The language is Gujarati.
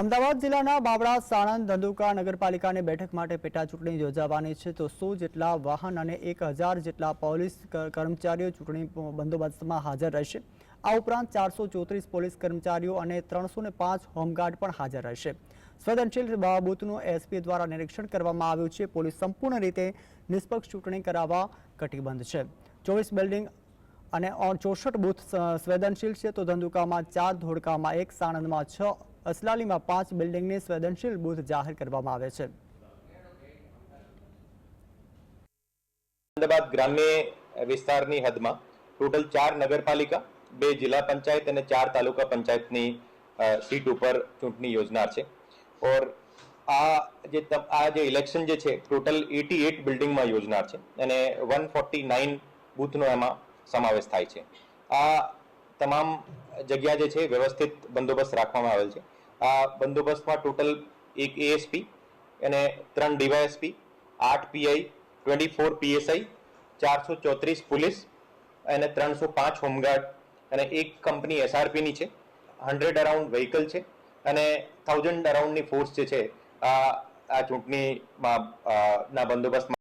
અમદાવાદ જિલ્લાના બાબરા સાણંદ, ધંધુકા નગરપાલિકાની બેઠક માટે પેટા ચૂંટણી યોજાવાની છે. તો સો જેટલા વાહન અને એક હજાર જેટલા પોલીસ કર્મચારીઓ ચૂંટણી બંદોબસ્તમાં હાજર રહેશે. આ ઉપરાંત ચારસો ચોત્રીસ પોલીસ કર્મચારીઓ અને ત્રણસો પાંચ હોમગાર્ડ પણ હાજર રહેશે. બ- બૂથનું એસપી દ્વારા નિરીક્ષણ કરવામાં આવ્યું છે. પોલીસ સંપૂર્ણ રીતે નિષ્પક્ષ ચૂંટણી કરાવવા કટિબદ્ધ છે. ચોવીસ બિલ્ડિંગ અને ચોસઠ બૂથ સંવેદનશીલ છે. તો ધંધુકામાં ચાર, ધોળકામાં એક, સાણંદમાં છ અસલાલીમાં પાંચ બિલ્ડિંગને સંવેદનશીલ બુથ જાહેર કરવામાં આવે છે. અમદાવાદ ગ્રામ્ય વિસ્તારની હદમાં ટોટલ ચાર નગરપાલિકા, બે જિલ્લા પંચાયત અને ચાર તાલુકા પંચાયતની સીટ ઉપર ચૂંટણી યોજનાર છે. ઓર આ જે આ જે ઇલેક્શન જે છે, ટોટલ એટી એટ બિલ્ડિંગમાં યોજનાર છે અને વન ફોર્ટી નાઇન બૂથનો એમાં સમાવેશ થાય છે. આ તમામ જગ્યા જે છે વ્યવસ્થિત બંદોબસ્ત રાખવામાં આવેલ છે. આ બંદોબસ્તમાં ટોટલ એક એએસપી અને ત્રણ ડીવાયએસપી આઠ પીઆઈ ટ્વેન્ટી ફોર પીએસઆઈ ચારસો ચોત્રીસ પોલીસ અને ત્રણસો પાંચ હોમગાર્ડ અને એક કંપની એસઆરપીની છે. હંડ્રેડ અરાઉન્ડ વ્હીકલ છે અને થાઉઝન્ડ અરાઉન્ડની ફોર્સ જે છે, આ આ ચૂંટણીમાં ના બંદોબસ્ત